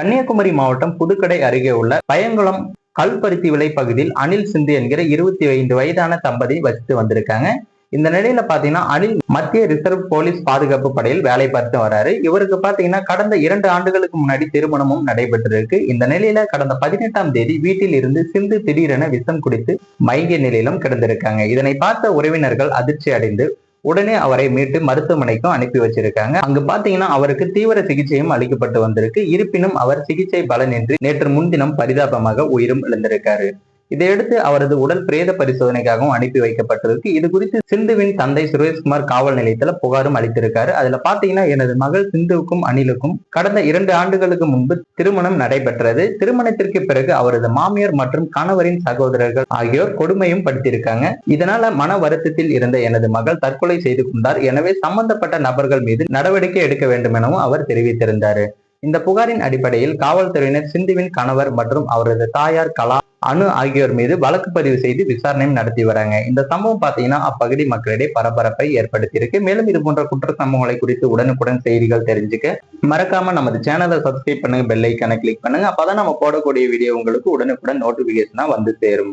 கன்னியாகுமரி மாவட்டம் புதுக்கடை அருகே உள்ள பயங்குளம் கல்பருத்தி விலை பகுதியில் அனில் சிந்து என்கிற இருபத்தி ஐந்து வயதான தம்பதி வசித்து வந்திருக்காங்க. இந்த நிலையில பாத்தீங்கன்னா அனில் மத்திய ரிசர்வ் போலீஸ் பாதுகாப்பு படையில் வேலை பார்த்து வராரு. இவருக்கு பாத்தீங்கன்னா கடந்த இரண்டு ஆண்டுகளுக்கு முன்னாடி திருமணமும் நடைபெற்றிருக்கு. இந்த நிலையில கடந்த பதினெட்டாம் தேதி வீட்டில் இருந்து சிந்து திடீரென விஷம் குடித்து மயங்கிய நிலையிலும் கிடந்திருக்காங்க. இதனை பார்த்த உறவினர்கள் அதிர்ச்சி அடைந்து உடனே அவரை மீட்டு மருத்துவமனைக்கும் அனுப்பி வச்சிருக்காங்க. அங்கு பாத்தீங்கன்னா அவருக்கு தீவிர சிகிச்சையும் அளிக்கப்பட்டு வந்திருக்கு. இருப்பினும் அவர் சிகிச்சை பலனின்றி நேற்று முன்தினம் பரிதாபமாக உயிரும் இழந்திருக்காரு. இதையடுத்து அவரது உடல் பிரேத பரிசோதனைக்காகவும் அனுப்பி வைக்கப்பட்டிருக்கு. இது குறித்து சிந்துவின் தந்தை சுரேஷ்குமார் காவல் நிலையத்துல புகாரும் அளித்திருக்காரு. அதுல பாத்தீங்கன்னா எனது மகள் சிந்துவுக்கும் அனிலுக்கும் கடந்த இரண்டு ஆண்டுகளுக்கு முன்பு திருமணம் நடைபெற்றது. திருமணத்திற்கு பிறகு அவரது மாமியார் மற்றும் கணவரின் சகோதரர்கள் ஆகியோர் கொடுமையும் படுத்தியிருக்காங்க இதனால மன வருத்தத்தில் இருந்த எனது மகள் தற்கொலை செய்து கொண்டார். எனவே சம்பந்தப்பட்ட நபர்கள் மீது நடவடிக்கை எடுக்க வேண்டும் எனவும் அவர் தெரிவித்திருந்தாரு. இந்த புகாரின் அடிப்படையில் காவல்துறையினர் சிந்துவின் கணவர் மற்றும் அவரது தாயார் கலா அணு ஆகியோர் மீது வழக்கு பதிவு செய்து விசாரணையும் நடத்தி வராங்க. இந்த சம்பவம் பாத்தீங்கன்னா அப்பகுதி மக்களிடையே பரபரப்பை ஏற்படுத்தியிருக்கு. மேலும் இது போன்ற குற்ற சம்பவங்களை குறித்து உடனுக்குடன் செய்திகள் தெரிஞ்சுக்க மறக்காம நமது சேனலை சப்ஸ்கிரைப் பண்ணுங்க பெல் ஐக்கானை கிளிக் பண்ணுங்க. அப்பதான் நம்ம போடக்கூடிய வீடியோ உங்களுக்கு உடனுக்குடன் நோட்டிபிகேஷனா வந்து சேரும்.